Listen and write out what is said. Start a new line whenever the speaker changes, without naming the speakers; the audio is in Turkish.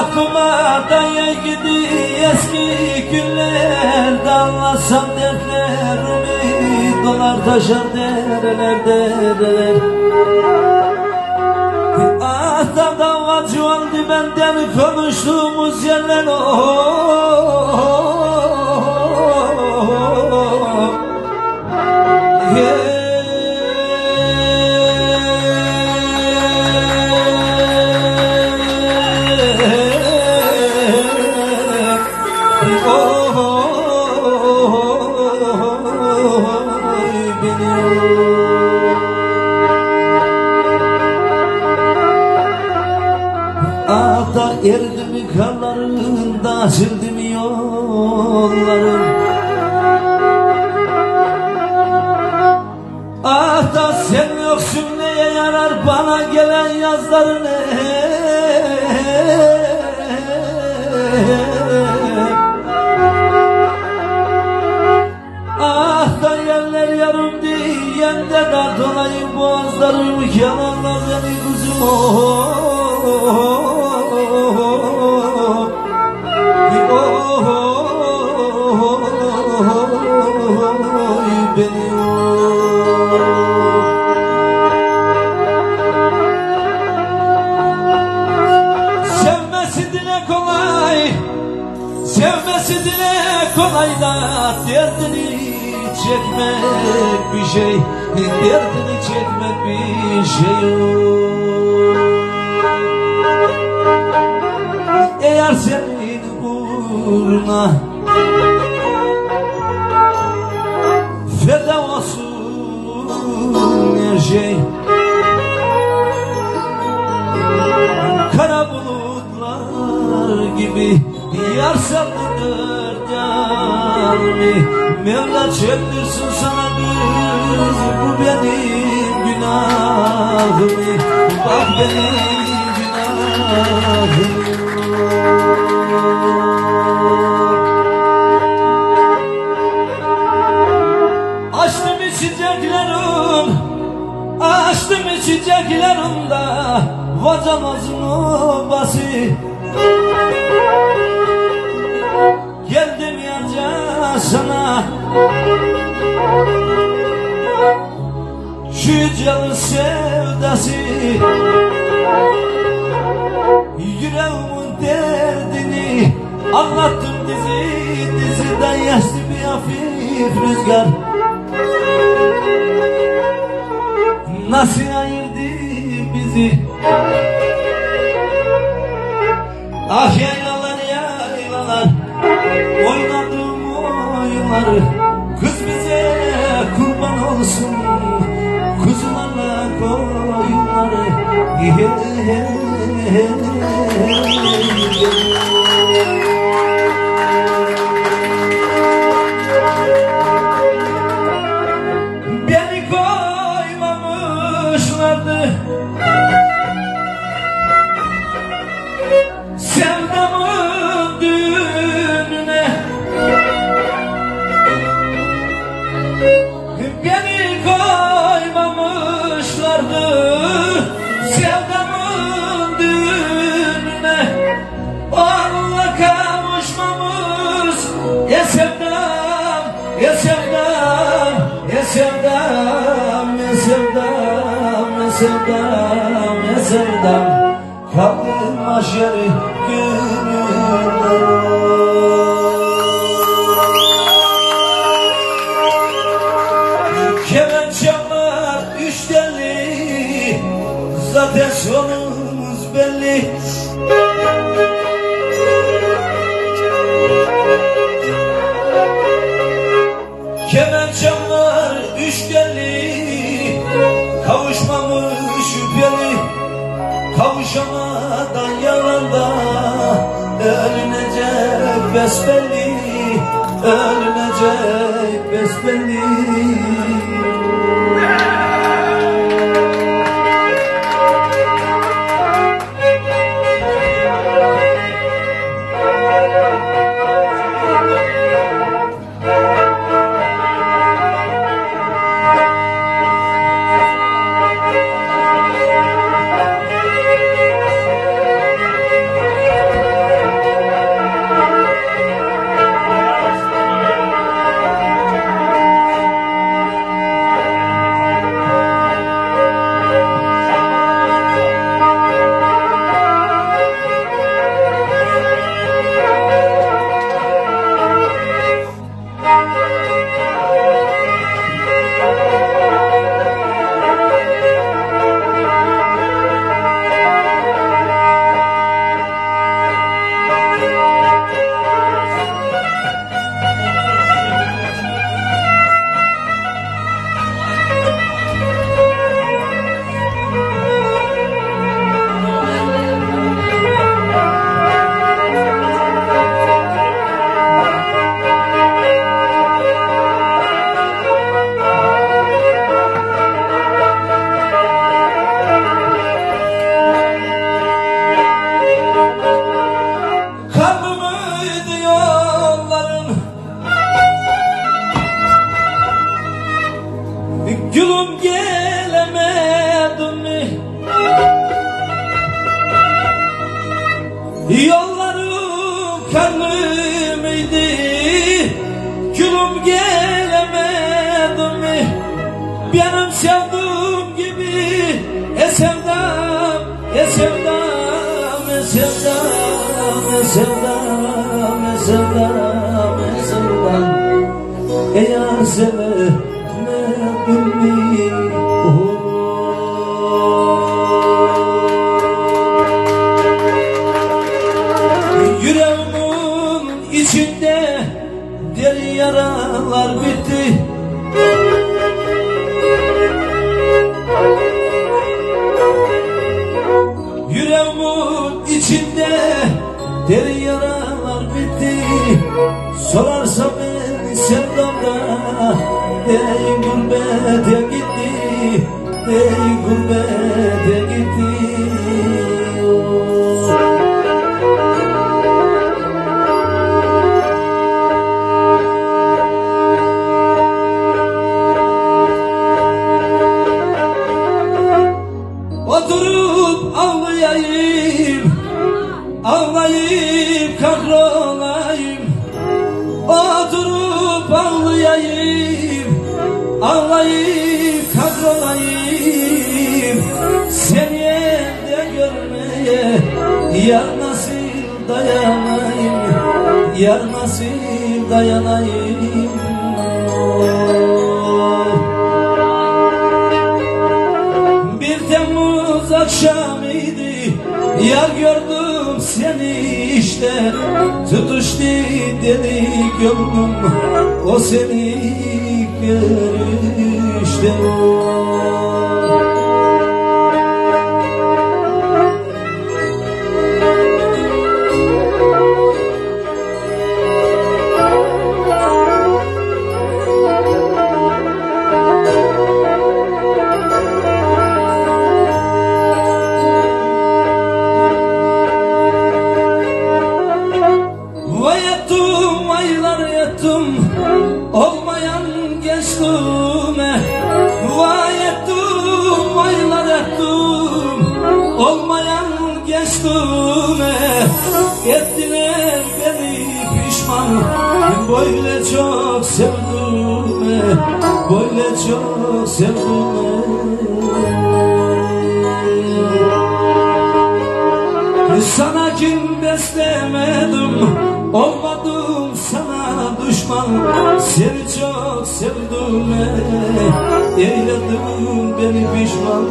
aklıma daya gidi eski günler. Anlatsam dertlerimi dolar taşar dereler dereler. Ah da davacı oldu benden konuştuğumuz yerler oh, Ata erdim karlarında açıldım yollarım Ah da sen yoksun neye yarar bana gelen yazların Ah da yerler yarım diyen de dar dolayım boğazlarım Yalanlar beni kuzum. oh, oh, kolay da Derdini çekmek bir şey Derdini çekmek bir şey Eğer senin uğruna Feda olsun her şey Kara bulutlar gibi Yar sardı yanımı Mevla çektirsin sana kız Bu benim günahımı Bak benim günahımı Açtım içeceklerim Açtım içeceklerimde Vacamaz mı sana. Şu canın sevdası Yüreğimin derdini Anlattım dizi diziden yaşlı bir hafif rüzgar. Nasıl ayırdı bizi クズマな頃言われイへヘへヘ。Ya sevdam Kaldım aşırı gününe Kemençeler üç telli Zaten sonumuz belli. Kemençeler üç telli Ölünecek besbelli Gülüm gelemedim mi? Yollarım karlı mıydı? Gülüm gelemedim mi? Benim sevdiğim Sorarsa beni sevdamda Ey gurbete Ağlayıp kahrolayım Seni elde görmeye Yar nasıl dayanayım Yar nasıl dayanayım? Bir Temmuz akşamıydı Yar gördüm seni işte. Tutuştu deli gönlüm O seni görüşte gençliğime Ettiler beni pişman Böyle çok sevdiğime Böyle çok sevdiğime. Sana kim beslemedim Olmadım sana düşman Seni çok sevdim Eyledim beni pişman